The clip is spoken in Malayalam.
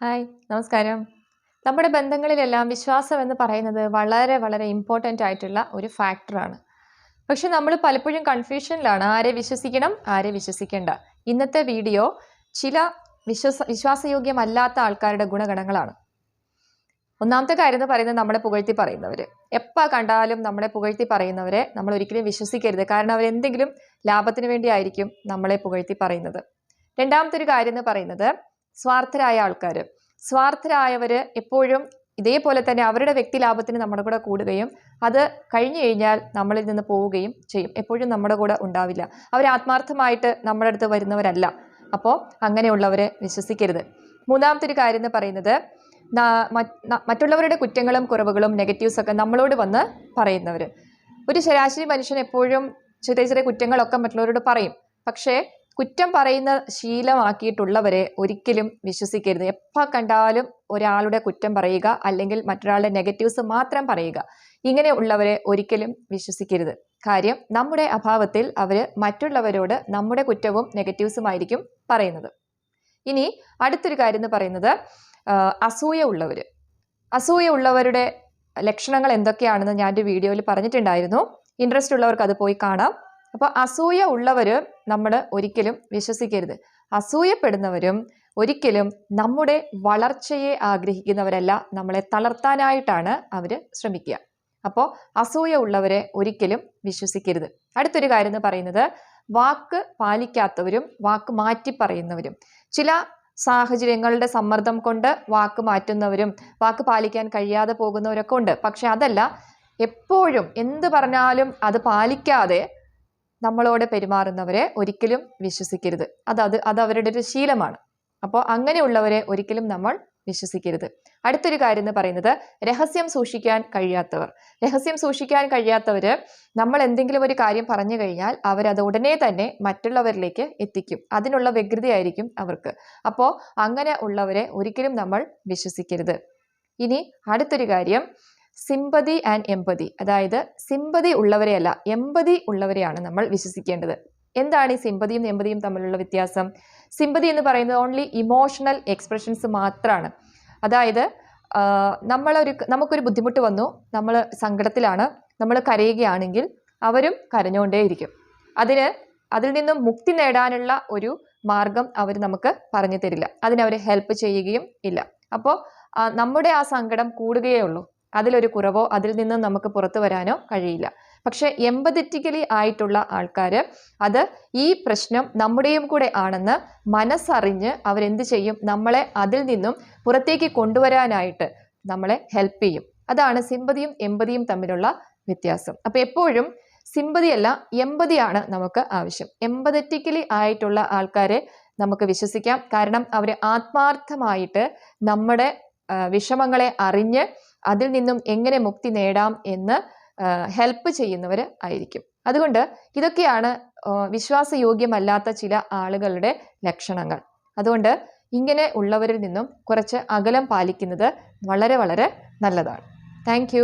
ഹായ് നമസ്കാരം. നമ്മുടെ ബന്ധങ്ങളിലെല്ലാം വിശ്വാസം എന്ന് പറയുന്നത് വളരെ വളരെ ഇമ്പോർട്ടന്റ് ആയിട്ടുള്ള ഒരു ഫാക്ടറാണ് പക്ഷെ നമ്മൾ പലപ്പോഴും കൺഫ്യൂഷനിലാണ് ആരെ വിശ്വസിക്കണം ആരെ വിശ്വസിക്കേണ്ട. ഇന്നത്തെ വീഡിയോ ചില വിശ്വസ വിശ്വാസയോഗ്യമല്ലാത്ത ആൾക്കാരുടെ ഗുണഗണങ്ങളാണ്. ഒന്നാമത്തെ കാര്യം എന്ന് പറയുന്നത് നമ്മളെ പുകഴ്ത്തി പറയുന്നവർ എപ്പോൾ കണ്ടാലും നമ്മളെ പുകഴ്ത്തി പറയുന്നവരെ നമ്മൾ ഒരിക്കലും വിശ്വസിക്കരുത്. കാരണം അവരെന്തെങ്കിലും ലാഭത്തിന് വേണ്ടിയായിരിക്കും നമ്മളെ പുകഴ്ത്തി പറയുന്നത്. രണ്ടാമത്തെ ഒരു കാര്യം എന്ന് പറയുന്നത് സ്വാർത്ഥരായ ആൾക്കാർ സ്വാർത്ഥരായവർ എപ്പോഴും ഇതേപോലെ തന്നെ അവരുടെ വ്യക്തി ലാഭത്തിന് നമ്മുടെ കൂടെ കൂടുകയും അത് കഴിഞ്ഞു കഴിഞ്ഞാൽ നമ്മളിൽ നിന്ന് പോവുകയും ചെയ്യും. എപ്പോഴും നമ്മുടെ കൂടെ ഉണ്ടാവില്ല. അവർ ആത്മാർത്ഥമായിട്ട് നമ്മുടെ അടുത്ത് വരുന്നവരല്ല. അപ്പോൾ അങ്ങനെയുള്ളവരെ വിശ്വസിക്കരുത്. മൂന്നാമത്തെ ഒരു കാര്യം എന്ന് പറയുന്നത് മറ്റുള്ളവരുടെ കുറ്റങ്ങളും കുറവുകളും നെഗറ്റീവ്സ് ഒക്കെ നമ്മളോട് വന്ന് പറയുന്നവർ ഒരു ശരാശരി മനുഷ്യൻ എപ്പോഴും ചെറിയ ചെറിയ കുറ്റങ്ങളൊക്കെ മറ്റുള്ളവരോട് പറയും. പക്ഷേ കുറ്റം പറയുന്ന ശീലമാക്കിയിട്ടുള്ളവരെ ഒരിക്കലും വിശ്വസിക്കരുത്. എപ്പോൾ കണ്ടാലും ഒരാളുടെ കുറ്റം പറയുക അല്ലെങ്കിൽ മറ്റൊരാളുടെ നെഗറ്റീവ്സ് മാത്രം പറയുക. ഇങ്ങനെ ഉള്ളവരെ ഒരിക്കലും വിശ്വസിക്കരുത്. കാര്യം നമ്മുടെ അഭാവത്തിൽ അവർ മറ്റുള്ളവരോട് നമ്മുടെ കുറ്റവും നെഗറ്റീവ്സുമായിരിക്കും പറയുന്നത്. ഇനി അടുത്തൊരു കാര്യം എന്ന് പറയുന്നത് അസൂയ ഉള്ളവർ അസൂയ ഉള്ളവരുടെ ലക്ഷണങ്ങൾ എന്തൊക്കെയാണെന്ന് ഞാൻ ഒരു വീഡിയോയിൽ പറഞ്ഞിട്ടുണ്ടായിരുന്നു. ഇൻട്രസ്റ്റ് ഉള്ളവർക്ക് അത് പോയി കാണാം. അപ്പോൾ അസൂയ ഉള്ളവർ നമ്മൾ ഒരിക്കലും വിശ്വസിക്കരുത്. അസൂയപ്പെടുന്നവരും ഒരിക്കലും നമ്മുടെ വളർച്ചയെ ആഗ്രഹിക്കുന്നവരല്ല നമ്മളെ തളർത്താനായിട്ടാണ് അവർ ശ്രമിക്കുക. അപ്പോൾ അസൂയ ഉള്ളവരെ ഒരിക്കലും വിശ്വസിക്കരുത്. അടുത്തൊരു കാര്യം എന്ന് പറയുന്നത് വാക്ക് പാലിക്കാത്തവരും വാക്ക് മാറ്റി പറയുന്നവരും. ചില സാഹചര്യങ്ങളുടെ സമ്മർദ്ദം കൊണ്ട് വാക്ക് മാറ്റുന്നവരും വാക്ക് പാലിക്കാൻ കഴിയാതെ പോകുന്നവരൊക്കെ ഉണ്ട്. പക്ഷെ അതല്ല എപ്പോഴും എന്ത് പറഞ്ഞാലും അത് പാലിക്കാതെ നമ്മളോട് പെരുമാറുന്നവരെ ഒരിക്കലും വിശ്വസിക്കരുത്. അത് അത് അത് അവരുടെ ഒരു ശീലമാണ്. അപ്പോൾ അങ്ങനെയുള്ളവരെ ഒരിക്കലും നമ്മൾ വിശ്വസിക്കരുത്. അടുത്തൊരു കാര്യം എന്ന് പറയുന്നത് രഹസ്യം സൂക്ഷിക്കാൻ കഴിയാത്തവർ. രഹസ്യം സൂക്ഷിക്കാൻ കഴിയാത്തവർ നമ്മൾ എന്തെങ്കിലും ഒരു കാര്യം പറഞ്ഞു കഴിഞ്ഞാൽ അവരത് ഉടനെ തന്നെ മറ്റുള്ളവരിലേക്ക് എത്തിക്കും. അതിനുള്ള വ്യഗ്രതയായിരിക്കും അവർക്ക്. അപ്പോൾ അങ്ങനെ ഉള്ളവരെ ഒരിക്കലും നമ്മൾ വിശ്വസിക്കരുത്. ഇനി അടുത്തൊരു കാര്യം സിമ്പതി ആൻഡ് എമ്പതി അതായത് സിമ്പതി ഉള്ളവരെയല്ല എമ്പതി ഉള്ളവരെയാണ് നമ്മൾ വിശ്വസിക്കേണ്ടത്. എന്താണ് ഈ സിമ്പതിയും എമ്പതിയും തമ്മിലുള്ള വ്യത്യാസം? സിമ്പതി എന്ന് പറയുന്നത് ഓൺലി ഇമോഷണൽ എക്സ്പ്രഷൻസ് മാത്രമാണ് അതായത് നമ്മളൊരു നമുക്കൊരു ബുദ്ധിമുട്ട് വന്നു നമ്മൾ സങ്കടത്തിലാണ് നമ്മൾ കരയുകയാണെങ്കിൽ അവരും കരഞ്ഞുകൊണ്ടേയിരിക്കും. അതിന് അതിൽ നിന്നും മുക്തി നേടാനുള്ള ഒരു മാർഗം അവർ നമുക്ക് പറഞ്ഞു തരില്ല അതിനവർ ഹെൽപ്പ് ചെയ്യുകയും ഇല്ല. അപ്പോൾ നമ്മുടെ ആ സങ്കടം കൂടുകയേ ഉള്ളൂ. അതിലൊരു കുറവോ അതിൽ നിന്നും നമുക്ക് പുറത്തു വരാനോ കഴിയില്ല. പക്ഷേ എമ്പതറ്റിക്കലി ആയിട്ടുള്ള ആൾക്കാർ അത് ഈ പ്രശ്നം നമ്മുടെയും കൂടെ ആണെന്ന് മനസ്സറിഞ്ഞ് അവരെന്ത് ചെയ്യും? നമ്മളെ അതിൽ നിന്നും പുറത്തേക്ക് കൊണ്ടുവരാനായിട്ട് നമ്മളെ ഹെൽപ്പ് ചെയ്യും. അതാണ് സിമ്പതിയും എമ്പതിയും തമ്മിലുള്ള വ്യത്യാസം. അപ്പോൾ എപ്പോഴും സിമ്പതിയല്ല എമ്പതിയാണ് നമുക്ക് ആവശ്യം. എമ്പതറ്റിക്കലി ആയിട്ടുള്ള ആൾക്കാരെ നമുക്ക് വിശ്വസിക്കാം. കാരണം അവർ ആത്മാർത്ഥമായിട്ട് നമ്മുടെ വിഷമങ്ങളെ അറിഞ്ഞ് അതിൽ നിന്നും എങ്ങനെ മുക്തി നേടാം എന്ന് ഹെൽപ്പ് ചെയ്യുന്നവർ ആയിരിക്കും. അതുകൊണ്ട് ഇതൊക്കെയാണ് വിശ്വാസയോഗ്യമല്ലാത്ത ചില ആളുകളുടെ ലക്ഷണങ്ങൾ. അതുകൊണ്ട് ഇങ്ങനെ ഉള്ളവരിൽ നിന്നും കുറച്ച് അകലം പാലിക്കുന്നത് വളരെ വളരെ നല്ലതാണ്. താങ്ക്